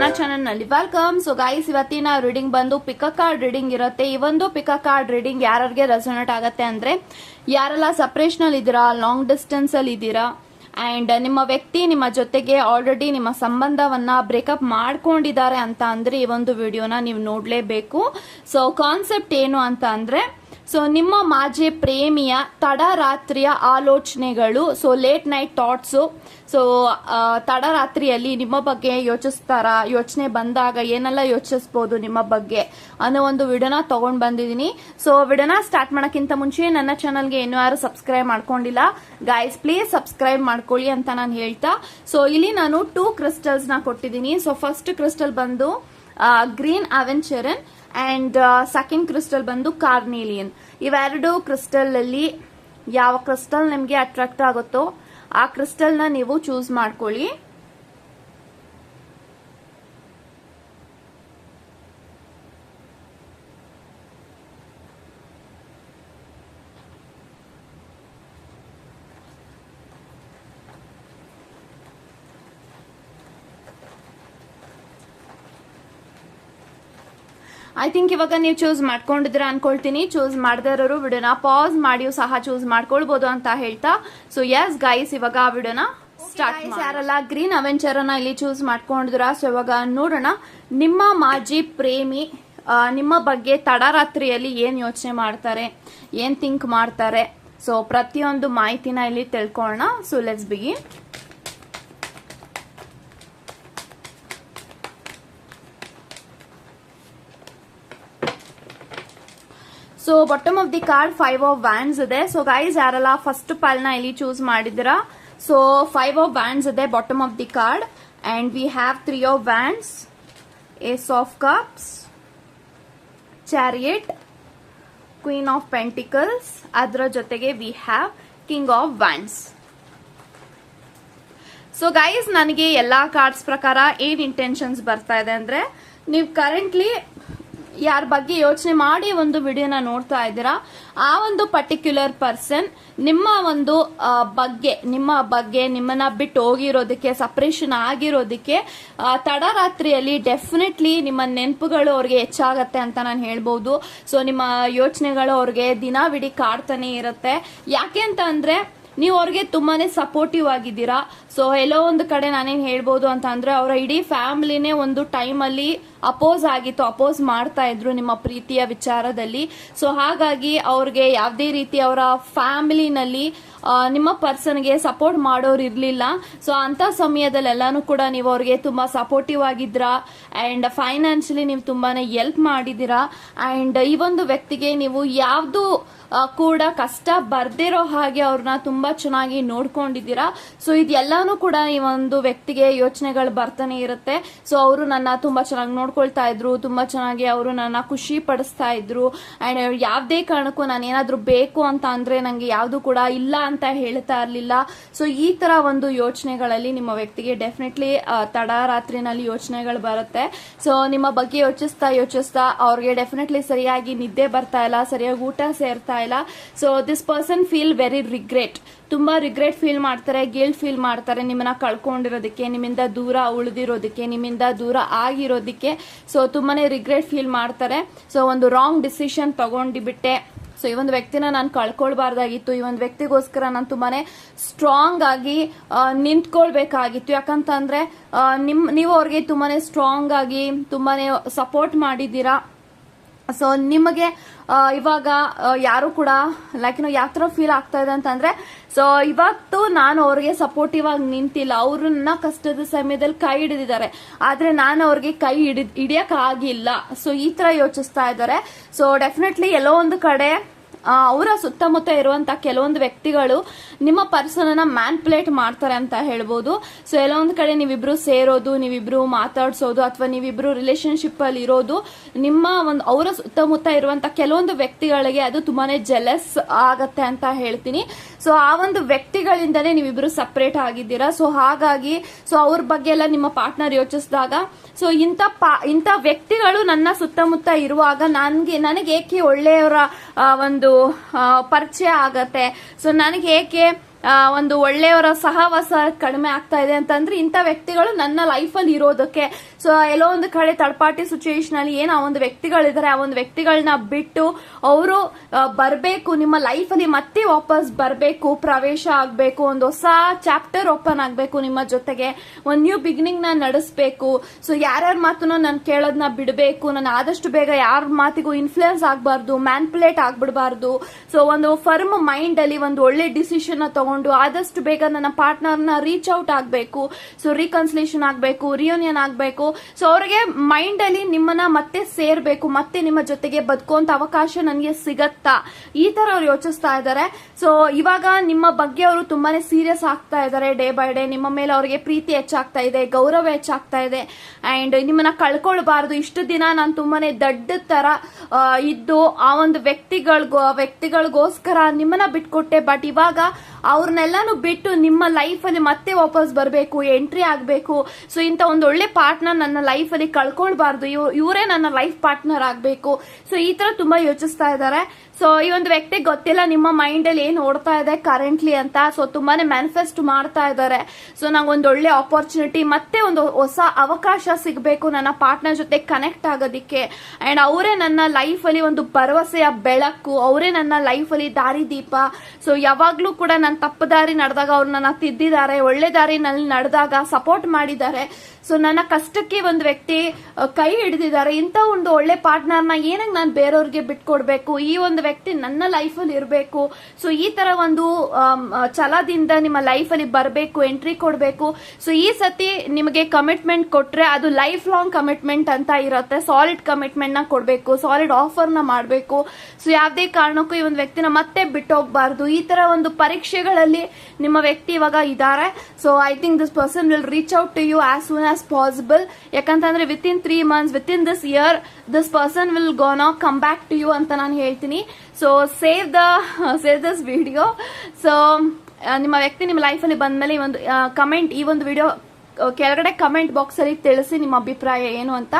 ನನ್ನ ಚಾನಲ್ನಲ್ಲಿ welcome so guys ಇವತ್ತಿನ ರೀಡಿಂಗ್ ಬಂದು ಪಿಕ ಕಾರ್ಡ್ ರೀಡಿಂಗ್ ಇರುತ್ತೆ. ಈ ಒಂದು ಪಿಕ ಕಾರ್ಡ್ ರೀಡಿಂಗ್ ಯಾರಿಗೆ ರೆಸೊನೇಟ್ ಆಗುತ್ತೆ ಅಂದ್ರೆ, ಯಾರೆಲ್ಲ ಸಪ್ರೇಷನ್ ಅಲ್ಲಿ ಇದ್ದೀರಾ ಲಾಂಗ್ ಡಿಸ್ಟೆನ್ಸ್ ಅಲ್ಲಿ ಇದ್ದೀರಾ ಅಂಡ್ ನಿಮ್ಮ ವ್ಯಕ್ತಿ ನಿಮ್ಮ ಜೊತೆಗೆ ಆಲ್ರೆಡಿ ನಿಮ್ಮ ಸಂಬಂಧವನ್ನ ಬ್ರೇಕಪ್ ಮಾಡ್ಕೊಂಡಿದ್ದಾರೆ ಅಂತ ಅಂದ್ರೆ ಈ ಒಂದು ವಿಡಿಯೋನ ನೀವು ನೋಡ್ಲೇಬೇಕು. ಸೊ ಕಾನ್ಸೆಪ್ಟ್ ಏನು ಅಂತ ಅಂದ್ರೆ ಸೊ ನಿಮ್ಮ ಮಾಜೆ ಪ್ರೇಮಿಯ ತಡರಾತ್ರಿಯ ಆಲೋಚನೆಗಳು so late night thoughts so ತಡರಾತ್ರಿಯಲ್ಲಿ ನಿಮ್ಮ ಬಗ್ಗೆ ಯೋಚಿಸ್ತಾರ, ಯೋಚನೆ ಬಂದಾಗ ಏನೆಲ್ಲ ಯೋಚಿಸ್ಬೋದು ನಿಮ್ಮ ಬಗ್ಗೆ ಅನ್ನೋ ಒಂದು ವಿಡಿಯೋನ ತಗೊಂಡು ಬಂದಿದ್ದೀನಿ. ಸೊ ವಿಡಿಯೋನ ಸ್ಟಾರ್ಟ್ ಮಾಡೋಕ್ಕಿಂತ ಮುಂಚೆ ನನ್ನ ಚಾನಲ್ಗೆ ಇನ್ನೂ ಯಾರು ಸಬ್ಸ್ಕ್ರೈಬ್ ಮಾಡ್ಕೊಂಡಿಲ್ಲ ಗೈಸ್ ಪ್ಲೀಸ್ ಸಬ್ಸ್ಕ್ರೈಬ್ ಮಾಡ್ಕೊಳ್ಳಿ ಅಂತ ನಾನು ಹೇಳ್ತಾ. ಸೊ ಇಲ್ಲಿ ನಾನು ಟೂ ಕ್ರಿಸ್ಟಲ್ಸ್ನ ಕೊಟ್ಟಿದ್ದೀನಿ. ಸೊ ಫಸ್ಟ್ ಕ್ರಿಸ್ಟಲ್ ಬಂದು green aventurine and second crystal ಬಂದು ಕಾರ್ನೇಲಿಯನ್ ಇವೆರಡು ಕ್ರಿಸ್ಟಲ್ ಅಲ್ಲಿ ಯಾವ ಕ್ರಿಸ್ಟಲ್ ನಿಮಗೆ ಅಟ್ರಾಕ್ಟ್ ಆಗುತ್ತೋ ಆ ಕ್ರಿಸ್ಟಲ್ನ ನೀವು ಚೂಸ್ ಮಾಡ್ಕೊಳ್ಳಿ. ಐ ಥಿಂಕ್ ಇವಾಗ ನೀವು ಚೂಸ್ ಮಾಡ್ಕೊಂಡಿದ್ರ ಅನ್ಕೊಳ್ತೀನಿ. ಚೂಸ್ ಇರೋರು ವಿಡಿಯೋನ ಪಾಸ್ ಮಾಡಿಯೂ ಸಹ ಚೂಸ್ ಮಾಡ್ಕೊಳ್ಬಹುದು ಅಂತ ಹೇಳ್ತಾ. ಸೊ ಎಸ್ ಗೈಸ್ ಇವಾಗ ಆ ವಿಡಿಯೋನ ಸ್ಟಾರ್ಟ್ ಯಾರಲ್ಲ ಗ್ರೀನ್ ಅವೆಂಚರ್ ಅನ್ನ ಇಲ್ಲಿ ಚೂಸ್ ಮಾಡ್ಕೊಂಡಿದ್ರ ಸೊ ಇವಾಗ ನೋಡೋಣ. ನಿಮ್ಮ ಮಾಜಿ ಪ್ರೇಮಿ ನಿಮ್ಮ ಬಗ್ಗೆ ತಡರಾತ್ರಿಯಲ್ಲಿ ಏನ್ ಯೋಚನೆ ಮಾಡ್ತಾರೆ? ಏನ್ ಥಿಂಕ್ ಮಾಡ್ತಾರೆ? ಸೊ ಪ್ರತಿಯೊಂದು ಮಾಹಿತಿನ ಇಲ್ಲಿ ತಿಳ್ಕೊಳ್ಳೋಣ. ಸೊ ಲೆಟ್ಸ್ ಬಿಗಿ so bottom of the card five of wands ಇದೆ ಸೊ ಗೈಸ್ ಯಾರೆಲ್ಲ ಫಸ್ಟ್ ಪಾಲ್ನ ಇಲ್ಲಿ ಚೂಸ್ ಮಾಡಿದಿರಾ ಸೊ ಫೈವ್ ಆಫ್ ವ್ಯಾನ್ಸ್ ಇದೆ bottom of the card and we have three of wands ace of cups chariot queen of pentacles ಅದರ ಜೊತೆಗೆ we have king of wands so guys ನನಗೆ ಎಲ್ಲಾ cards ಪ್ರಕಾರ ಏನ್ ಇಂಟೆನ್ಷನ್ಸ್ ಬರ್ತಾ ಇದೆ ಅಂದ್ರೆ, ನೀವು ಕರೆಂಟ್ಲಿ ಯಾರ ಬಗ್ಗೆ ಯೋಚನೆ ಮಾಡಿ ಒಂದು ವಿಡಿಯೋನ ನೋಡ್ತಾ ಇದ್ದೀರಾ? ಆ ಒಂದು ಪರ್ಟಿಕ್ಯುಲರ್ ಪರ್ಸನ್ ನಿಮ್ಮ ಒಂದು ಬಗ್ಗೆ, ನಿಮ್ಮ ಬಗ್ಗೆ, ನಿಮ್ಮನ್ನ ಬಿಟ್ಟು ಹೋಗಿರೋದಕ್ಕೆ ಸಪ್ರೇಷನ್ ಆಗಿರೋದಕ್ಕೆ ತಡರಾತ್ರಿಯಲ್ಲಿ ಡೆಫಿನೆಟ್ಲಿ ನಿಮ್ಮ ನೆನಪುಗಳು ಅವ್ರಿಗೆ ಹೆಚ್ಚಾಗತ್ತೆ ಅಂತ ನಾನು ಹೇಳ್ಬೋದು. ಸೊ ನಿಮ್ಮ ಯೋಚನೆಗಳು ಅವ್ರಿಗೆ ದಿನವಿಡೀ ಕಾಡ್ತಾನೆ ಇರುತ್ತೆ. ಯಾಕೆ ಅಂತ ಅಂದ್ರೆ, ನೀವು ಅವ್ರಿಗೆ ತುಂಬಾನೇ ಸಪೋರ್ಟಿವ್ ಆಗಿದ್ದೀರಾ. ಸೊ ಎಲ್ಲೋ ಒಂದು ಕಡೆ ನಾನೇನ್ ಹೇಳ್ಬೋದು ಅಂತ ಅಂದ್ರೆ, ಅವರ ಇಡೀ ಫ್ಯಾಮಿಲಿನೇ ಒಂದು ಟೈಮ್ ಅಲ್ಲಿ ಅಪೋಸ್ ಆಗಿತ್ತು, ಅಪೋಸ್ ಮಾಡ್ತಾ ಇದ್ರು ನಿಮ್ಮ ಪ್ರೀತಿಯ ವಿಚಾರದಲ್ಲಿ. ಸೊ ಹಾಗಾಗಿ ಅವ್ರಿಗೆ ಯಾವುದೇ ರೀತಿ ಅವರ ಫ್ಯಾಮಿಲಿನಲ್ಲಿ ನಿಮ್ಮ ಪರ್ಸನ್ಗೆ ಸಪೋರ್ಟ್ ಮಾಡೋರು ಇರ್ಲಿಲ್ಲ. ಸೊ ಅಂತ ಸಮಯದಲ್ಲೆಲ್ಲಾನು ಕೂಡ ನೀವು ಅವ್ರಿಗೆ ತುಂಬಾ ಸಪೋರ್ಟಿವ್ ಆಗಿದ್ರ? ಆ್ಯಂಡ್ ಫೈನಾನ್ಷಿಯಲಿ ನೀವು ತುಂಬಾನೇ ಎಲ್ಪ್ ಮಾಡಿದ್ದೀರಾ? ಆ್ಯಂಡ್ ಈ ಒಂದು ವ್ಯಕ್ತಿಗೆ ನೀವು ಯಾವುದು ಕೂಡ ಕಷ್ಟ ಬರ್ದಿರೋ ಹಾಗೆ ಅವ್ರನ್ನ ತುಂಬಾ ಚೆನ್ನಾಗಿ ನೋಡ್ಕೊಂಡಿದ್ದೀರಾ? ಸೊ ಇದೆಲ್ಲಾನು ಕೂಡ ಈ ಒಂದು ವ್ಯಕ್ತಿಗೆ ಯೋಚನೆಗಳು ಬರ್ತಾನೆ ಇರುತ್ತೆ. ಸೊ ಅವರು ನನ್ನ ತುಂಬಾ ಚೆನ್ನಾಗಿ ನೋಡ್ಕೊಳ್ತಾ ಇದ್ರು, ತುಂಬಾ ಚೆನ್ನಾಗಿ ಅವರು ನನ್ನ ಖುಷಿ ಪಡಿಸ್ತಾ ಇದ್ರು. ಅಂಡ್ ಯಾವ್ದೇ ಕಾರಣಕ್ಕೂ ನಾನು ಏನಾದರೂ ಬೇಕು ಅಂತ ಅಂದ್ರೆ ನಂಗೆ ಯಾವ್ದು ಕೂಡ ಇಲ್ಲ ಅಂತ ಹೇಳ್ತಾ ಇರ್ಲಿಲ್ಲ. ಸೊ ಈ ತರ ಒಂದು ಯೋಚನೆಗಳಲ್ಲಿ ನಿಮ್ಮ ವ್ಯಕ್ತಿಗೆ ಡೆಫಿನೆಟ್ಲಿ ತಡರಾತ್ರಿನಲ್ಲಿ ಯೋಚನೆಗಳು ಬರುತ್ತೆ. ಸೊ ನಿಮ್ಮ ಬಗ್ಗೆ ಯೋಚಿಸ್ತಾ ಯೋಚಿಸ್ತಾ ಅವ್ರಿಗೆ ಡೆಫಿನೆಟ್ಲಿ ಸರಿಯಾಗಿ ನಿದ್ದೆ ಬರ್ತಾ ಇಲ್ಲ, ಸರಿಯಾಗಿ ಊಟ ಸೇರ್ತಾ ಇಲ್ಲ. So this person feel very regret ತುಂಬಾ ರಿಗ್ರೆಟ್ ಫೀಲ್ ಮಾಡ್ತಾರೆ ಗಿಲ್ಟ್ ಫೀಲ್ ಮಾಡ್ತಾರೆ ನಿಮ್ಮನ್ನ ಕಳ್ಕೊಂಡಿರೋದಕ್ಕೆ, ನಿಮ್ಮಿಂದ ದೂರ ಉಳಿದಿರೋದಕ್ಕೆ, ನಿಮ್ಮಿಂದ ದೂರ ಆಗಿರೋದಕ್ಕೆ. ಸೊ ತುಂಬಾನೇ ರಿಗ್ರೆಟ್ ಫೀಲ್ ಮಾಡ್ತಾರೆ. ಸೊ ಒಂದು ರಾಂಗ್ ಡಿಸಿಷನ್ ತಗೊಂಡಿಬಿಟ್ಟೆ ಸೊ ಈ ಒಂದು ವ್ಯಕ್ತಿನ ನಾನು ಕಳ್ಕೊಳ್ಬಾರ್ದಾಗಿತ್ತು. ಈ ಒಂದು ವ್ಯಕ್ತಿಗೋಸ್ಕರ ನಾನು ತುಂಬಾನೇ ಸ್ಟ್ರಾಂಗ್ ಆಗಿ ನಿಂತ್ಕೊಳ್ಬೇಕಾಗಿತ್ತು. ಯಾಕಂತಂದ್ರೆ ನಿಮ್, ನೀವು ಅವ್ರಿಗೆ ತುಂಬಾನೇ ಸ್ಟ್ರಾಂಗ್ ಆಗಿ, ತುಂಬಾನೇ ಸಪೋರ್ಟ್ ಮಾಡಿದ್ದೀರಾ. ಸೊ ನಿಮಗೆ ಇವಾಗ ಯಾರು ಕೂಡ ಲೈಕ್ ಯಾವ ಥರ ಫೀಲ್ ಆಗ್ತಾ ಇದೆ ಅಂತಂದ್ರೆ ಸೊ ಇವತ್ತು ನಾನು ಅವ್ರಿಗೆ ಸಪೋರ್ಟಿವ್ ಆಗಿ ನಿಂತಿಲ್ಲ. ಅವ್ರನ್ನ ಕಷ್ಟದ ಸಮಯದಲ್ಲಿ ಕೈ ಹಿಡಿದಿದ್ದಾರೆ. ಆದ್ರೆ ನಾನು ಅವ್ರಿಗೆ ಕೈ ಹಿಡಿ ಹಿಡಿಯಕ್ ಆಗಿಲ್ಲ. ಸೊ ಈ ತರ ಯೋಚಿಸ್ತಾ ಇದ್ದಾರೆ. ಸೊ ಡೆಫಿನೆಟ್ಲಿ ಎಲ್ಲೋ ಒಂದು ಕಡೆ ಅವರ ಸುತ್ತಮುತ್ತ ಇರುವಂತ ಕೆಲವೊಂದು ವ್ಯಕ್ತಿಗಳು ನಿಮ್ಮ ಪರ್ಸನ್ ಅನ್ನ ಮ್ಯಾನ್ಪುಲೇಟ್ ಮಾಡ್ತಾರೆ ಅಂತ ಹೇಳ್ಬೋದು. ಸೊ ಎಲ್ಲೋ ಒಂದ್ ಕಡೆ ನೀವಿಬ್ರು ಸೇರೋದು, ನೀವಿಬ್ರು ಮಾತಾಡ್ಸೋದು, ಅಥವಾ ನೀವಿಬ್ರು ರಿಲೇಶನ್ಶಿಪ್ ಅಲ್ಲಿ ಇರೋದು, ನಿಮ್ಮ ಒಂದು ಅವರ ಸುತ್ತಮುತ್ತ ಇರುವಂತ ಕೆಲವೊಂದು ವ್ಯಕ್ತಿಗಳಿಗೆ ಅದು ತುಂಬಾನೇ ಜೆಲಸ್ ಆಗತ್ತೆ ಅಂತ ಹೇಳ್ತೀನಿ. ಸೊ ಆ ಒಂದು ವ್ಯಕ್ತಿಗಳಿಂದನೇ ನೀವಿಬ್ರು ಸಪ್ರೇಟ್ ಆಗಿದ್ದೀರಾ? ಸೊ ಹಾಗಾಗಿ ಸೊ ಅವ್ರ ಬಗ್ಗೆ ಎಲ್ಲ ನಿಮ್ಮ ಪಾರ್ಟ್ನರ್ ಯೋಚಿಸಿದಾಗ ಸೊ ಇಂಥ ಪಾ, ಇಂಥ ವ್ಯಕ್ತಿಗಳು ನನ್ನ ಸುತ್ತಮುತ್ತ ಇರುವಾಗ ನನ್ಗೆ ನನಗೆ ಏಕೆ ಒಳ್ಳೆಯವರ ಒಂದು ಪರಿಚಯ ಆಗತ್ತೆ? ಸೊ ನನಗೆ ಏಕೆ ಒಂದು ಒಳ್ಳೆಯವರ ಸಹವಾಸ ಕಡಿಮೆ ಆಗ್ತಾ ಇದೆ ಅಂತಂದ್ರೆ ಇಂಥ ವ್ಯಕ್ತಿಗಳು ನನ್ನ ಲೈಫಲ್ಲಿ ಇರೋದಕ್ಕೆ. ಸೊ ಎಲ್ಲೋ ಒಂದು ಕಡೆ ತಡಪಾಟಿ ಸಿಚುಯೇಷನ್ ಅಲ್ಲಿ ಏನು ಆ ಒಂದು ವ್ಯಕ್ತಿಗಳಿದ್ದಾರೆ, ಆ ಒಂದು ವ್ಯಕ್ತಿಗಳನ್ನ ಬಿಟ್ಟು ಅವರು ಬರಬೇಕು, ನಿಮ್ಮ ಲೈಫಲ್ಲಿ ಮತ್ತೆ ವಾಪಸ್ ಬರಬೇಕು, ಪ್ರವೇಶ ಆಗಬೇಕು, ಒಂದು ಹೊಸ ಚಾಪ್ಟರ್ ಓಪನ್ ಆಗಬೇಕು ನಿಮ್ಮ ಜೊತೆಗೆ. ಒಂದು ನ್ಯೂ ಬಿಗಿನಿಂಗ್ನ ನಡೆಸಬೇಕು. ಸೊ ಯಾರ್ಯಾರ ಮಾತನ್ನು ನಾನು ಕೇಳೋದನ್ನ ಬಿಡಬೇಕು, ನಾನು ಆದಷ್ಟು ಬೇಗ ಯಾರ ಮಾತಿಗೂ ಇನ್ಫ್ಲೂಯೆನ್ಸ್ ಆಗಬಾರ್ದು ಮ್ಯಾನ್ಪುಲೇಟ್ ಆಗ್ಬಿಡಬಾರ್ದು. ಸೊ ಒಂದು ಫರ್ಮ್ ಮೈಂಡ್ ಅಲ್ಲಿ ಒಂದು ಒಳ್ಳೆ ಡಿಸಿಷನ್ ತಗೊಂಡು ಆದಷ್ಟು ಬೇಗ ನನ್ನ ಪಾರ್ಟ್ನರ್ನ ರೀಚ್ ಔಟ್ ಆಗಬೇಕು. ಸೊ ರೀಕನ್ಸಿಲೇಷನ್ ಆಗಬೇಕು ರಿಯೂನಿಯನ್ ಆಗಬೇಕು. ಸೊ ಅವ್ರಿಗೆ ಮೈಂಡಲ್ಲಿ ನಿಮ್ಮನ್ನ ಮತ್ತೆ ಸೇರ್ಬೇಕು ಮತ್ತೆ ನಿಮ್ಮ ಜೊತೆಗೆ ಬದುಕುವಂತ ಅವಕಾಶ ನನಗೆ ಸಿಗತ್ತಾ? ಈ ತರ ಅವ್ರು ಯೋಚಿಸ್ತಾ ಇದ್ದಾರೆ ಸೊ ಇವಾಗ ನಿಮ್ಮ ಬಗ್ಗೆ ಅವರು ತುಂಬಾನೇ ಸೀರಿಯಸ್ ಆಗ್ತಾ ಇದ್ದಾರೆ ಡೇ ಬೈ ಡೇ. ನಿಮ್ಮ ಮೇಲೆ ಅವರಿಗೆ ಪ್ರೀತಿ ಹೆಚ್ಚಾಗ್ತಾ ಇದೆ ಗೌರವ ಹೆಚ್ಚಾಗ್ತಾ ಇದೆ. ಅಂಡ್ ನಿಮ್ಮನ್ನ ಕಳ್ಕೊಳ್ಬಾರ್ದು. ಇಷ್ಟು ದಿನ ನಾನು ತುಂಬಾನೇ ದಡ್ಡ ಆ, ಇದ್ದು ಆ ಒಂದು ವ್ಯಕ್ತಿಗಳಿಗೋ ವ್ಯಕ್ತಿಗಳಿಗೋಸ್ಕರ ನಿಮ್ಮನ್ನ ಬಿಟ್ಕೊಟ್ಟೆ. ಬಟ್ ಇವಾಗ ಅವ್ರನ್ನೆಲ್ಲಾನು ಬಿಟ್ಟು ನಿಮ್ಮ ಲೈಫಲ್ಲಿ ಮತ್ತೆ ವಾಪಸ್ ಬರಬೇಕು, ಎಂಟ್ರಿ ಆಗಬೇಕು. ಸೊ ಇಂಥ ಒಂದು ಒಳ್ಳೆ ಪಾರ್ಟ್ನರ್ ನನ್ನ ಲೈಫಲ್ಲಿ ಕಳ್ಕೊಳ್ಬಾರ್ದು. ಇವರೇ ನನ್ನ ಲೈಫ್ ಪಾರ್ಟ್ನರ್ ಆಗಬೇಕು. ಸೊ ಈ ತರ ತುಂಬಾ ಯೋಚಿಸ್ತಾ ಇದ್ದಾರೆ. ಸೊ ಈ ಒಂದು ವ್ಯಕ್ತಿ ಗೊತ್ತಿಲ್ಲ ನಿಮ್ಮ ಮೈಂಡ್ ಅಲ್ಲಿ ಏನ್ ಓಡ್ತಾ ಇದೆ ಕರೆಂಟ್ಲಿ ಅಂತ. ಸೊ ತುಂಬಾನೇ ಮ್ಯಾನಿಫೆಸ್ಟ್ ಮಾಡ್ತಾ ಇದ್ದಾರೆ. ಸೊ ನಂಗೆ ಒಂದು ಒಳ್ಳೆ ಆಪರ್ಚುನಿಟಿ ಮತ್ತೆ ಒಂದು ಹೊಸ ಅವಕಾಶ ಸಿಗಬೇಕು ನನ್ನ ಪಾರ್ಟ್ನರ್ ಜೊತೆ ಕನೆಕ್ಟ್ ಆಗೋದಿಕ್ಕೆ. ಅಂಡ್ ಅವರೇ ನನ್ನ ಲೈಫ್ ಅಲ್ಲಿ ಒಂದು ಭರವಸೆಯ ಬೆಳಕು. ಅವರೇ ನನ್ನ ಲೈಫ್ ಅಲ್ಲಿ ದಾರಿದೀಪ. ಸೊ ಯಾವಾಗಲೂ ಕೂಡ ನಾನು ತಪ್ಪು ದಾರಿ ನಡೆದಾಗ ಅವ್ರು ನನ್ನ ತಿದ್ದಿದ್ದಾರೆ, ಒಳ್ಳೆ ದಾರಿನಲ್ಲಿ ನಡೆದಾಗ ಸಪೋರ್ಟ್ ಮಾಡಿದ್ದಾರೆ. ಸೊ ನನ್ನ ಕಷ್ಟಕ್ಕೆ ಒಂದು ವ್ಯಕ್ತಿ ಕೈ ಹಿಡಿದಿದ್ದಾರೆ. ಇಂಥ ಒಂದು ಒಳ್ಳೆ ಪಾರ್ಟ್ನರ್ನ ಏನಕ್ಕೆ ನಾನು ಬೇರೆಯವ್ರಿಗೆ ಬಿಟ್ಕೊಡ್ಬೇಕು? ಈ ಒಂದು ವ್ಯಕ್ತಿ ನನ್ನ ಲೈಫಲ್ಲಿ ಇರಬೇಕು. ಸೊ ಈ ತರ ಒಂದು ಛಲದಿಂದ ನಿಮ್ಮ ಲೈಫಲ್ಲಿ ಬರಬೇಕು ಎಂಟ್ರಿ ಕೊಡಬೇಕು. ಸೊ ಈ ಸತಿ ನಿಮಗೆ ಕಮಿಟ್ಮೆಂಟ್ ಕೊಟ್ರೆ ಅದು ಲೈಫ್ ಲಾಂಗ್ ಕಮಿಟ್ಮೆಂಟ್ ಅಂತ ಇರುತ್ತೆ. ಸಾಲಿಡ್ ಕಮಿಟ್ಮೆಂಟ್ನ ಕೊಡಬೇಕು ಸಾಲಿಡ್ ಆಫರ್ನ ಮಾಡಬೇಕು. ಸೊ ಯಾವುದೇ ಕಾರಣಕ್ಕೂ ಈ ಒಂದು ವ್ಯಕ್ತಿನ ಮತ್ತೆ ಬಿಟ್ಟೋಗ್ಬಾರ್ದು. ಈ ತರ ಒಂದು ಪರೀಕ್ಷೆಗಳಲ್ಲಿ ನಿಮ್ಮ ವ್ಯಕ್ತಿ ಇವಾಗ ಇದ್ದಾರೆ. So I think this person will reach out to you as soon as possible ಯಾಕಂತಂದ್ರೆ within three months within this year this person will gonna come back to you ಅಂತ ನಾನು ಹೇಳ್ತೀನಿ. So save the save this video so ನಿಮ್ಮ ವ್ಯಕ್ತಿ ನಿಮ್ಮ ಲೈಫಲ್ಲಿ ಬಂದ್ಮೇಲೆ ಈ ಒಂದು ಕಮೆಂಟ್ ಈ ಒಂದು ವಿಡಿಯೋ ಕೆಳಗಡೆ ಕಮೆಂಟ್ ಬಾಕ್ಸ್ ಅಲ್ಲಿ ತಿಳಿಸಿ ನಿಮ್ಮ ಅಭಿಪ್ರಾಯ ಏನು ಅಂತ.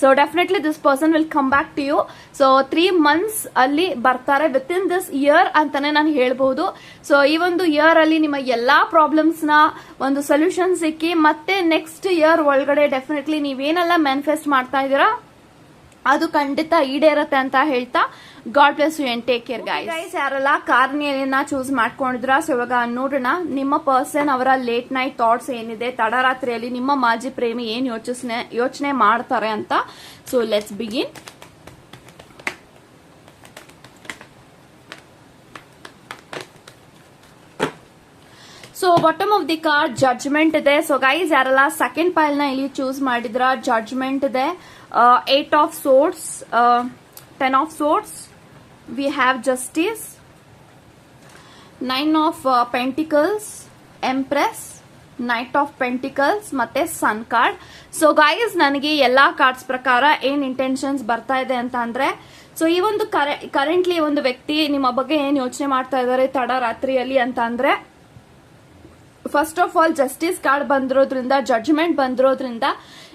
So definitely this person will come back to you so three months ಅಲ್ಲಿ ಬರ್ತಾರೆ ವಿತ್ ಇನ್ ದಿಸ್ ಇಯರ್ ಅಂತಾನೆ ನಾನು ಹೇಳ್ಬಹುದು ಸೊ ಈ ಒಂದು ಇಯರ್ ಅಲ್ಲಿ ನಿಮ್ಮ ಎಲ್ಲಾ ಪ್ರಾಬ್ಲಮ್ಸ್ನ ಒಂದು ಸೊಲ್ಯೂಷನ್ ಸಿಕ್ಕಿ ಮತ್ತೆ ನೆಕ್ಸ್ಟ್ ಇಯರ್ ಒಳಗಡೆ ಡೆಫಿನೆಟ್ಲಿ ನೀವೇನೆಲ್ಲ ಮ್ಯಾನಿಫೆಸ್ಟ್ ಮಾಡ್ತಾ ಇದ್ದೀರಾ? ಅದು ಖಂಡಿತ ಈಡೇರತ್ತೆ ಅಂತ ಹೇಳ್ತಾ god bless you and take care guys guys ಯಾರೆಲ್ಲ ಕಾರ್ನಿಯನ್ನ ಚೂಸ್ ಮಾಡ್ಕೊಂಡಿದ್ರ? ಸೊ ಇವಾಗ ನೋಡೋಣ ನಿಮ್ಮ ಪರ್ಸನ್ ಅವರ ಲೇಟ್ ನೈಟ್ ಥಾಟ್ಸ್ ಏನಿದೆ? ತಡರಾತ್ರಿಯಲ್ಲಿ ನಿಮ್ಮ ಮಾಜಿ ಪ್ರೇಮಿ ಏನ್ ಯೋಚಿಸ್ನೆ ಯೋಚನೆ ಮಾಡ್ತಾರೆ ಅಂತ? So let's begin so bottom of the card judgement ಇದೆ. ಸೊ ಗೈಸ್ ಯಾರೆಲ್ಲ ಸೆಕೆಂಡ್ ಪೈಲ್ನ ಇಲ್ಲಿ ಚೂಸ್ ಮಾಡಿದ್ರ? ಜಡ್ಜ್ಮೆಂಟ್ ಇದೆ. Eight of swords ten of we we have justice nine of pentacles empress knight of pentacles ಮತ್ತೆ ಸನ್ ಕಾರ್ಡ್ ಸೊ ಗೈಸ್ ನನಗೆ ಎಲ್ಲಾ cards ಪ್ರಕಾರ ಏನ್ ಇಂಟೆನ್ಷನ್ಸ್ ಬರ್ತಾ ಇದೆ ಅಂತ ಅಂದ್ರೆ ಸೊ ಈ ಒಂದು ಕರೆಂಟ್ಲಿ ಒಂದು ವ್ಯಕ್ತಿ ನಿಮ್ಮ ಬಗ್ಗೆ ಏನ್ ಯೋಚನೆ ಮಾಡ್ತಾ ಇದ್ದಾರೆ ತಡ ರಾತ್ರಿಯಲ್ಲಿ ಅಂತ ಅಂದ್ರೆ first of all justice card ಬಂದಿರೋದ್ರಿಂದ ಜಡ್ಜ್ಮೆಂಟ್ ಬಂದಿರೋದ್ರಿಂದ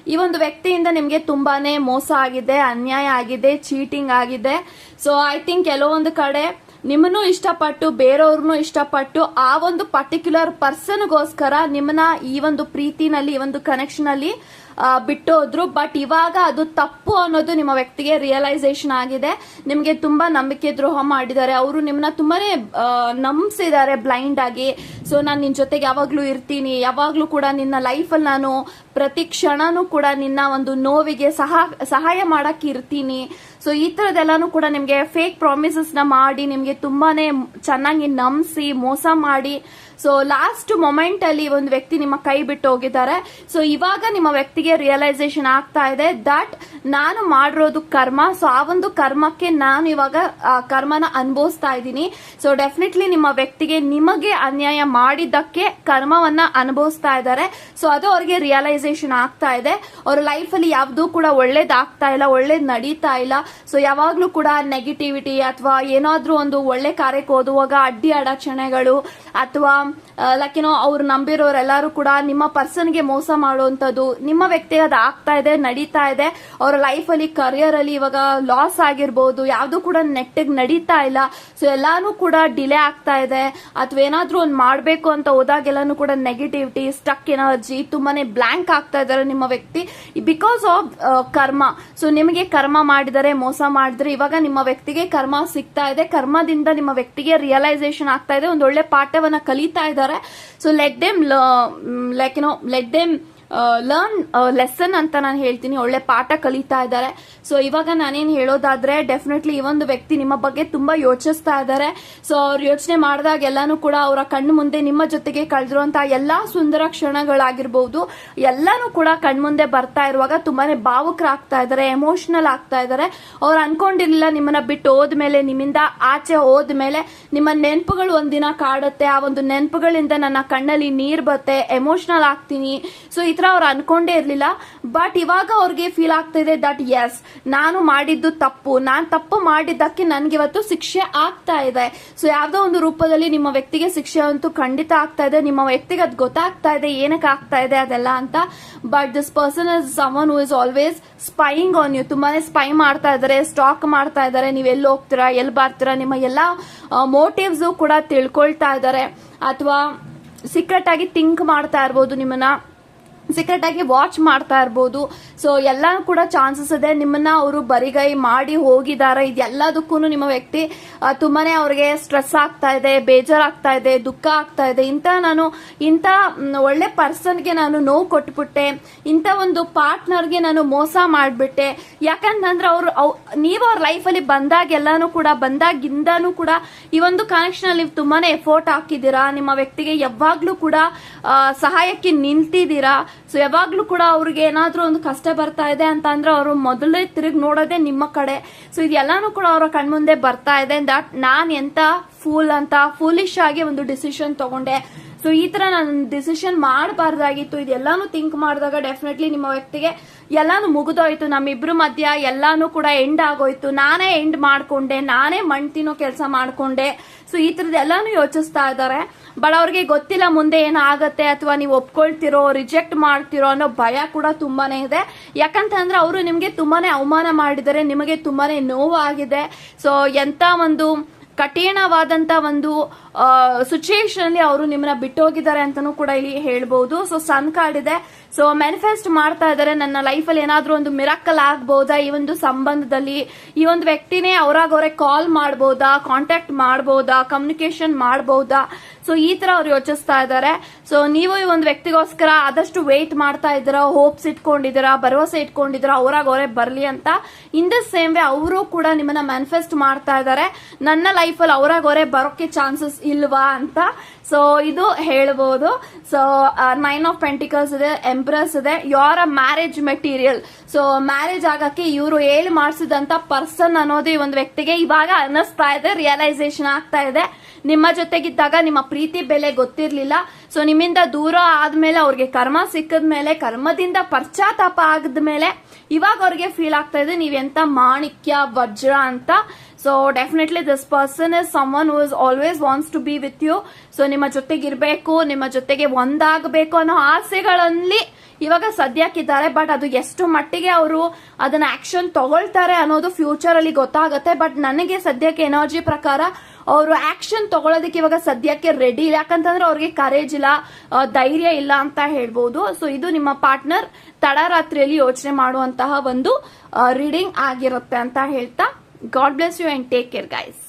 ಈ ಒಂದು ವ್ಯಕ್ತಿಯಿಂದ ನಿಮಗೆ ತುಂಬಾನೇ ಮೋಸ ಆಗಿದೆ, ಅನ್ಯಾಯ ಆಗಿದೆ ಚೀಟಿಂಗ್ ಆಗಿದೆ. ಸೊ ಐ ಥಿಂಕ್ ಕೆಲವೊಂದು ಕಡೆ ನಿಮ್ಮನ್ನು ಇಷ್ಟಪಟ್ಟು, ಬೇರೆಯವ್ರನ್ನು ಇಷ್ಟಪಟ್ಟು ಆ ಒಂದು ಪರ್ಟಿಕ್ಯುಲರ್ ಪರ್ಸನ್ಗೋಸ್ಕರ ನಿಮ್ಮನ್ನ ಈ ಒಂದು ಪ್ರೀತಿನಲ್ಲಿ, ಈ ಒಂದು ಕನೆಕ್ಷನ್ ಅಲ್ಲಿ ಬಿಟ್ಟೋದ್ರು. ಬಟ್ ಇವಾಗ ಅದು ತಪ್ಪು ಅನ್ನೋದು ನಿಮ್ಮ ವ್ಯಕ್ತಿಗೆ ರಿಯಲೈಸೇಷನ್ ಆಗಿದೆ. ನಿಮಗೆ ತುಂಬಾ ನಂಬಿಕೆ ದ್ರೋಹ ಮಾಡಿದ್ದಾರೆ. ಅವರು ನಿಮ್ಮನ್ನ ತುಂಬಾನೇ ನಂಬಿಸಿದ್ದಾರೆ ಬ್ಲೈಂಡ್ ಆಗಿ. ಸೊ ನಾನು ನಿನ್ನ ಜೊತೆಗೆ ಯಾವಾಗ್ಲೂ ಇರ್ತೀನಿ. ಯಾವಾಗ್ಲೂ ಕೂಡ ನಿನ್ನ ಲೈಫಲ್ಲಿ ನಾನು ಪ್ರತಿ ಕ್ಷಣನೂ ಕೂಡ ನಿನ್ನ ಒಂದು ನೋವಿಗೆ ಸಹ, ಸಹಾಯ ಮಾಡಕ್ ಇರ್ತೀನಿ. ಸೊ ಈ ತರದೆಲ್ಲಾನು ಕೂಡ ನಿಮ್ಗೆ ಫೇಕ್ ಪ್ರಾಮಿಸಸ್ನ ಮಾಡಿ, ನಿಮ್ಗೆ ತುಂಬಾನೇ ಚೆನ್ನಾಗಿ ನಂಬಿಸಿ, ಮೋಸ ಮಾಡಿ. ಸೊ ಲಾಸ್ಟ್ ಮೊಮೆಂಟ್ ಅಲ್ಲಿ ಒಂದು ವ್ಯಕ್ತಿ ನಿಮ್ಮ ಕೈ ಬಿಟ್ಟು ಹೋಗಿದ್ದಾರೆ. ಸೊ ಇವಾಗ ನಿಮ್ಮ ವ್ಯಕ್ತಿಗೆ ರಿಯಲೈಸೇಷನ್ ಆಗ್ತಾ ಇದೆ ದಟ್ ನಾನು ಮಾಡಿರೋದು ಕರ್ಮ. ಸೊ ಆ ಒಂದು ಕರ್ಮಕ್ಕೆ ನಾನು ಇವಾಗ ಕರ್ಮನ ಅನುಭವಿಸ್ತಾ ಇದ್ದೀನಿ. ಸೊ ಡೆಫಿನೆಟ್ಲಿ ನಿಮ್ಮ ವ್ಯಕ್ತಿಗೆ ನಿಮಗೆ ಅನ್ಯಾಯ ಮಾಡಿದ್ದಕ್ಕೆ ಕರ್ಮವನ್ನ ಅನುಭವಿಸ್ತಾ ಇದ್ದಾರೆ. ಸೊ ಅದು ಅವ್ರಿಗೆ ರಿಯಲೈಸೇಷನ್ ಆಗ್ತಾ ಇದೆ. ಅವ್ರ ಲೈಫ್ ಅಲ್ಲಿ ಯಾವ್ದು ಕೂಡ ಒಳ್ಳೇದಾಗ್ತಾ ಇಲ್ಲ, ಒಳ್ಳೇದ್ ನಡೀತಾ ಇಲ್ಲ. ಸೊ ಯಾವಾಗ್ಲೂ ಕೂಡ ನೆಗೆಟಿವಿಟಿ ಅಥವಾ ಏನಾದ್ರೂ ಒಂದು ಒಳ್ಳೆ ಕಾರ್ಯಕ್ಕೆ ಓದುವಾಗ ಅಡ್ಡಿ ಅಡಚಣೆಗಳು ಅಥವಾ ಲೈಕ್ ಏನೋ ಅವ್ರು ನಂಬಿರೋರೆಲ್ಲರೂ ಕೂಡ ನಿಮ್ಮ ಪರ್ಸನ್ಗೆ ಮೋಸ ಮಾಡುವಂತದ್ದು ನಿಮ್ಮ ವ್ಯಕ್ತಿ ಅದು ಆಗ್ತಾ ಇದೆ, ನಡೀತಾ ಇದೆ. ಅವರ ಕರಿಯರ್ ಅಲ್ಲಿ ಇವಾಗ ಲಾಸ್ ಆಗಿರ್ಬೋದು, ಯಾವುದು ಕೂಡ ನೆಟ್ಟಿಗೆ ನಡೀತಾ ಇಲ್ಲ. ಸೊ ಎಲ್ಲಾನು ಕೂಡ ಡಿಲೇ ಆಗ್ತಾ ಇದೆ. ಅಥವಾ ಏನಾದ್ರೂ ಒಂದು ಮಾಡಬೇಕು ಅಂತ ಹೋದಾಗೆಲ್ಲಾನು ಕೂಡ ನೆಗೆಟಿವಿಟಿ ಸ್ಟಕ್ ಎನರ್ಜಿ ತುಂಬಾನೇ ಬ್ಲಾಂಕ್ ಆಗ್ತಾ ಇದ್ದಾರೆ ನಿಮ್ಮ ವ್ಯಕ್ತಿ. ಬಿಕಾಸ್ ಆಫ್ ಕರ್ಮ. ಸೊ ನಿಮಗೆ ಕರ್ಮ ಮಾಡಿದರೆ ಮೋಸ ಮಾಡಿದ್ರೆ ಇವಾಗ ನಿಮ್ಮ ವ್ಯಕ್ತಿಗೆ ಕರ್ಮ ಸಿಗ್ತಾ ಇದೆ, ಕರ್ಮದಿಂದ ನಿಮ್ಮ ವ್ಯಕ್ತಿಗೆ ರಿಯಲೈಸೇಷನ್ ಆಗ್ತಾ ಇದೆ, ಒಂದು ಒಳ್ಳೆ ಪಾಠವನ್ನ ಕಲಿತಾ ಇದ್ದಾರೆ. So let them like no let them learn lesson ಅಂತ ನಾನು ಹೇಳ್ತೀನಿ. ಒಳ್ಳೆ ಪಾಠ ಕಲಿತಾ ಇದ್ದಾರೆ. ಸೊ ಇವಾಗ ನಾನೇನು ಹೇಳೋದಾದ್ರೆ ಡೆಫಿನೆಟ್ಲಿ ಈ ಒಂದು ವ್ಯಕ್ತಿ ನಿಮ್ಮ ಬಗ್ಗೆ ತುಂಬಾ ಯೋಚಿಸ್ತಾ ಇದ್ದಾರೆ. ಸೊ ಅವ್ರು ಯೋಚನೆ ಮಾಡಿದಾಗ ಎಲ್ಲಾನು ಕೂಡ ಅವರ ಕಣ್ಣು ಮುಂದೆ ನಿಮ್ಮ ಜೊತೆಗೆ ಕಳೆದಿರುವಂತಹ ಎಲ್ಲಾ ಸುಂದರ ಕ್ಷಣಗಳಾಗಿರ್ಬಹುದು ಎಲ್ಲಾನು ಕೂಡ ಕಣ್ಮುಂದೆ ಬರ್ತಾ ಇರುವಾಗ ತುಂಬಾನೇ ಭಾವುಕರಾಗ್ತಾ ಇದ್ದಾರೆ ಎಮೋಷನಲ್ ಆಗ್ತಾ ಇದ್ದಾರೆ. ಅವ್ರು ಅನ್ಕೊಂಡಿರ್ಲಿಲ್ಲ ನಿಮ್ಮನ್ನ ಬಿಟ್ಟು ಹೋದ್ಮೇಲೆ, ನಿಮ್ಮಿಂದ ಆಚೆ ಹೋದ್ಮೇಲೆ, ನಿಮ್ಮ ನೆನಪುಗಳು ಒಂದಿನ ಕಾಡುತ್ತೆ. ಆ ಒಂದು ನೆನಪುಗಳಿಂದ ನನ್ನ ಕಣ್ಣಲ್ಲಿ ನೀರ್ ಬರುತ್ತೆ ಎಮೋಷನಲ್ ಆಗ್ತೀನಿ. ಸೊ ಈ ತರ ಅವ್ರು ಅನ್ಕೊಂಡೇ ಇರ್ಲಿಲ್ಲ. ಬಟ್ ಇವಾಗ ಅವ್ರಿಗೆ ಫೀಲ್ ಆಗ್ತಾ ಇದೆ ದಟ್ ಎಸ್ ನಾನು ಮಾಡಿದ್ದು ತಪ್ಪು. ನಾನು ತಪ್ಪು ಮಾಡಿದ್ದಕ್ಕೆ ನನ್ಗೆ ಇವತ್ತು ಶಿಕ್ಷೆ ಆಗ್ತಾ ಇದೆ. ಸೊ ಯಾವ್ದೋ ಒಂದು ರೂಪದಲ್ಲಿ ನಿಮ್ಮ ವ್ಯಕ್ತಿಗೆ ಶಿಕ್ಷೆ ಅಂತೂ ಖಂಡಿತ ಆಗ್ತಾ ಇದೆ. ನಿಮ್ಮ ವ್ಯಕ್ತಿಗೆ ಅದು ಗೊತ್ತಾಗ್ತಾ ಇದೆ, ಏನಕ್ಕೆ ಆಗ್ತಾ ಇದೆ ಅದೆಲ್ಲ ಅಂತ. But this person is someone who is always spying on you ತುಂಬಾನೇ ಸ್ಪೈ ಮಾಡ್ತಾ ಇದ್ದಾರೆ ಸ್ಟಾಕ್ ಮಾಡ್ತಾ ಇದ್ದಾರೆ. ನೀವು ಎಲ್ಲಿ ಹೋಗ್ತೀರಾ, ಎಲ್ಲಿ ಬರ್ತೀರಾ ನಿಮ್ಮ ಎಲ್ಲಾ ಮೋಟಿವ್ಸ್ ಕೂಡ ತಿಳ್ಕೊಳ್ತಾ ಇದ್ದಾರೆ. ಅಥವಾ ಸೀಕ್ರೆಟ್ ಆಗಿ ಥಿಂಕ್ ಮಾಡ್ತಾ ಇರ್ಬೋದು ನಿಮ್ಮನ್ನ. ಸೀಕ್ರೆಟ್ ಆಗಿ ವಾಚ್ ಮಾಡ್ತಾ ಇರ್ಬೋದು. ಸೊ ಎಲ್ಲ ಕೂಡ ಚಾನ್ಸಸ್ ಇದೆ ನಿಮ್ಮನ್ನ ಅವರು ಬರಿಗೈ ಮಾಡಿ ಹೋಗಿದ್ದಾರೆ. ಇದೆಲ್ಲದಕ್ಕೂ ನಿಮ್ಮ ವ್ಯಕ್ತಿ ತುಂಬಾನೇ ಅವ್ರಿಗೆ ಸ್ಟ್ರೆಸ್ ಆಗ್ತಾ ಇದೆ, ಬೇಜಾರಾಗ್ತಾ ಇದೆ, ದುಃಖ ಆಗ್ತಾ ಇದೆ. ಇಂಥ ನಾನು, ಇಂಥ ಒಳ್ಳೆ ಪರ್ಸನ್ಗೆ ನಾನು ನೋವು ಕೊಟ್ಬಿಟ್ಟೆ. ಇಂಥ ಒಂದು ಪಾರ್ಟ್ನರ್ಗೆ ನಾನು ಮೋಸ ಮಾಡಿಬಿಟ್ಟೆ. ಯಾಕಂತಂದ್ರೆ ಅವ್ರು, ಅವ್- ನೀವು ಅವ್ರ ಲೈಫಲ್ಲಿ ಬಂದಾಗ ಎಲ್ಲಾನು ಕೂಡ, ಬಂದಾಗಿಂದಾನು ಕೂಡ ಈ ಒಂದು ಕನೆಕ್ಷನ್ ಅಲ್ಲಿ ತುಂಬಾನೇ ಎಫೋರ್ಟ್ ಹಾಕಿದ್ದೀರಾ. ನಿಮ್ಮ ವ್ಯಕ್ತಿಗೆ ಯಾವಾಗ್ಲೂ ಕೂಡ ಸಹಾಯಕ್ಕೆ ನಿಂತಿದ್ದೀರಾ. ಸೊ ಯಾವಾಗ್ಲೂ ಕೂಡ ಅವ್ರಿಗೆ ಏನಾದ್ರೂ ಒಂದು ಕಷ್ಟ ಬರ್ತಾ ಇದೆ ಅಂತ ಅಂದ್ರೆ ಅವರು ಮೊದಲೇ ತಿರುಗಿ ನೋಡೋದೆ ನಿಮ್ಮ ಕಡೆ. ಸೊ ಇದೆಲ್ಲಾನು ಕೂಡ ಅವರ ಕಣ್ಮುಂದೆ ಬರ್ತಾ ಇದೆ. ದಟ್ ನಾನ್ ಎಂತ ಫೂಲ್ ಅಂತ ಫೂಲಿಶ್ ಆಗಿ ಒಂದು ಡಿಸಿಷನ್ ತಗೊಂಡೆ. ಸೊ ಈ ತರ ನಾನು ಡಿಸಿಷನ್ ಮಾಡಬಾರ್ದಾಗಿತ್ತು. ಇದೆಲ್ಲಾನು ಥಿಂಕ್ ಮಾಡಿದಾಗ ಡೆಫಿನೆಟ್ಲಿ ನಿಮ್ಮ ವ್ಯಕ್ತಿಗೆ ಎಲ್ಲಾನು ಮುಗಿದೋಯ್ತು. ನಮ್ಮಿಬ್ರು ಮಧ್ಯ ಎಲ್ಲಾನು ಕೂಡ ಎಂಡ್ ಆಗೋಯ್ತು. ನಾನೇ ಎಂಡ್ ಮಾಡ್ಕೊಂಡೆ. ನಾನೇ ಮಣ್ ತಿನ್ನೋ ಕೆಲಸ ಮಾಡ್ಕೊಂಡೆ. ಸೊ ಈ ಎಲ್ಲಾನು ಯೋಚಿಸ್ತಾ ಇದ್ದಾರೆ. ಬಟ್ ಅವ್ರಿಗೆ ಗೊತ್ತಿಲ್ಲ ಮುಂದೆ ಏನಾಗತ್ತೆ ಅಥವಾ ನೀವು ಒಪ್ಕೊಳ್ತಿರೋ ರಿಜೆಕ್ಟ್ ಮಾಡ್ತಿರೋ ಅನ್ನೋ ಭಯ ಕೂಡ ತುಂಬಾನೇ ಇದೆ. ಯಾಕಂತಂದ್ರೆ ಅವರು ನಿಮಗೆ ತುಂಬಾನೇ ಅವಮಾನ ಮಾಡಿದರೆ ನಿಮಗೆ ತುಂಬಾನೇ ನೋವು ಆಗಿದೆ ಸೊ ಎಂತ ಒಂದು ಕಠಿಣವಾದಂತ ಒಂದು ಸಿಚುಯೇಷನ್ ಅಲ್ಲಿ ಅವರು ನಿಮ್ಮನ್ನ ಬಿಟ್ಟೋಗಿದ್ದಾರೆ ಅಂತಾನೂ ಕೂಡ ಇಲ್ಲಿ ಹೇಳ್ಬಹುದು ಸೊ ಸನ್ ಕಾರ್ಡ್ ಇದೆ. ಸೊ ಮ್ಯಾನಿಫೆಸ್ಟ್ ಮಾಡ್ತಾ ಇದ್ದಾರೆ. ನನ್ನ ಲೈಫಲ್ಲಿ ಏನಾದ್ರೂ ಒಂದು ಮಿರಾಕಲ್ ಆಗ್ಬಹುದಾ ಈ ಒಂದು ಸಂಬಂಧದಲ್ಲಿ ಈ ಒಂದು ವ್ಯಕ್ತಿನೇ ಅವ್ರಾಗ ಅವರೇ ಕಾಲ್ ಮಾಡ್ಬೋದಾ? ಕಾಂಟ್ಯಾಕ್ಟ್ ಮಾಡ್ಬೋದಾ? ಕಮ್ಯುನಿಕೇಶನ್ ಮಾಡ್ಬೋದಾ? ಸೊ ಈ ತರ ಅವ್ರು ಯೋಚಿಸ್ತಾ ಇದ್ದಾರೆ. ಸೊ ನೀವು ಈ ಒಂದು ವ್ಯಕ್ತಿಗೋಸ್ಕರ ಆದಷ್ಟು ವೇಟ್ ಮಾಡ್ತಾ ಇದ್ದೀರಾ? ಹೋಪ್ಸ್ ಇಟ್ಕೊಂಡಿದ್ದೀರಾ? ಭರವಸೆ ಇಟ್ಕೊಂಡಿದ್ದೀರಾ? ಅವರಾಗವ್ರೆ ಅವರೇ ಬರ್ಲಿ ಅಂತ. ಇನ್ ದ ಸೇಮ್ ವೇ ಅವರು ಕೂಡ ನಿಮ್ಮನ್ನ ಮ್ಯಾನಿಫೆಸ್ಟ್ ಮಾಡ್ತಾ ಇದ್ದಾರೆ. ನನ್ನ ಲೈಫಲ್ಲಿ ಅವರಾಗವ್ರೆ ಅವರೇ ಬರೋಕೆ ಚಾನ್ಸಸ್ ಇಲ್ವಾ ಅಂತ. ಸೊ ಇದು ಹೇಳ್ಬೋದು. ಸೊ ನೈನ್ ಆಫ್ ಪೆಂಟಿಕಲ್ಸ್ ಇದೆ ಎಂಪ್ರೆಸ್ ಇದೆ. Your a marriage material so marriage ಆಗಕ್ಕೆ ಇವರು ಹೇಳಿ ಮಾಡಿಸಿದಂತ ಪರ್ಸನ್ ಅನ್ನೋದು ಈ ಒಂದು ವ್ಯಕ್ತಿಗೆ ಇವಾಗ ಅನ್ನಿಸ್ತಾ ಇದೆ ರಿಯಲೈಸೇಷನ್ ಆಗ್ತಾ ಇದೆ. ನಿಮ್ಮ ಜೊತೆಗಿದ್ದಾಗ ನಿಮ್ಮ ಪ್ರೀತಿ ಬೆಲೆ ಗೊತ್ತಿರಲಿಲ್ಲ. ಸೊ ನಿಮ್ಮಿಂದ ದೂರ ಆದ್ಮೇಲೆ ಅವ್ರಿಗೆ ಕರ್ಮ ಸಿಕ್ಕದ್ಮೇಲೆ, ಕರ್ಮದಿಂದ ಪಶ್ಚಾತ್ತಾಪ ಆಗದ್ಮೇಲೆ ಇವಾಗ ಅವ್ರಿಗೆ ಫೀಲ್ ಆಗ್ತಾ ಇದೆ, ನೀವೆಂತ ಮಾಣಿಕ್ಯ, ವಜ್ರ ಅಂತ. So definitely this person is someone who is always wants to be with you so ನಿಮ್ಮ ಜೊತೆಗಿರ್ಬೇಕು, ನಿಮ್ಮ ಜೊತೆಗೆ ಒಂದಾಗಬೇಕು ಅನ್ನೋ ಆಸೆಗಳಲ್ಲಿ ಇವಾಗ ಸದ್ಯಕ್ಕಿದ್ದಾರೆ ಬಟ್ ಅದು ಎಷ್ಟು ಮಟ್ಟಿಗೆ ಅವರು ಅದನ್ನ ಆಕ್ಷನ್ ತಗೊಳ್ತಾರೆ ಅನ್ನೋದು ಫ್ಯೂಚರ್ ಅಲ್ಲಿ ಗೊತ್ತಾಗುತ್ತೆ. ಬಟ್ ನನಗೆ ಸದ್ಯಕ್ಕೆ ಎನರ್ಜಿ ಪ್ರಕಾರ ಅವರು ಆಕ್ಷನ್ ತಗೊಳ್ಳೋದಕ್ಕೆ ಇವಾಗ ಸದ್ಯಕ್ಕೆ ರೆಡಿ ಇಲ್ಲ. ಯಾಕಂತಂದ್ರೆ ಅವ್ರಿಗೆ ಕರೇಜ್ ಇಲ್ಲ ಧೈರ್ಯ ಇಲ್ಲ ಅಂತ ಹೇಳ್ಬೋದು. ಸೊ ಇದು ನಿಮ್ಮ ಪಾರ್ಟ್ನರ್ ತಡರಾತ್ರಿಯಲ್ಲಿ ಯೋಚನೆ ಮಾಡುವಂತಹ ಒಂದು ರೀಡಿಂಗ್ ಆಗಿರುತ್ತೆ ಅಂತ ಹೇಳ್ತಾ god bless you and take care guys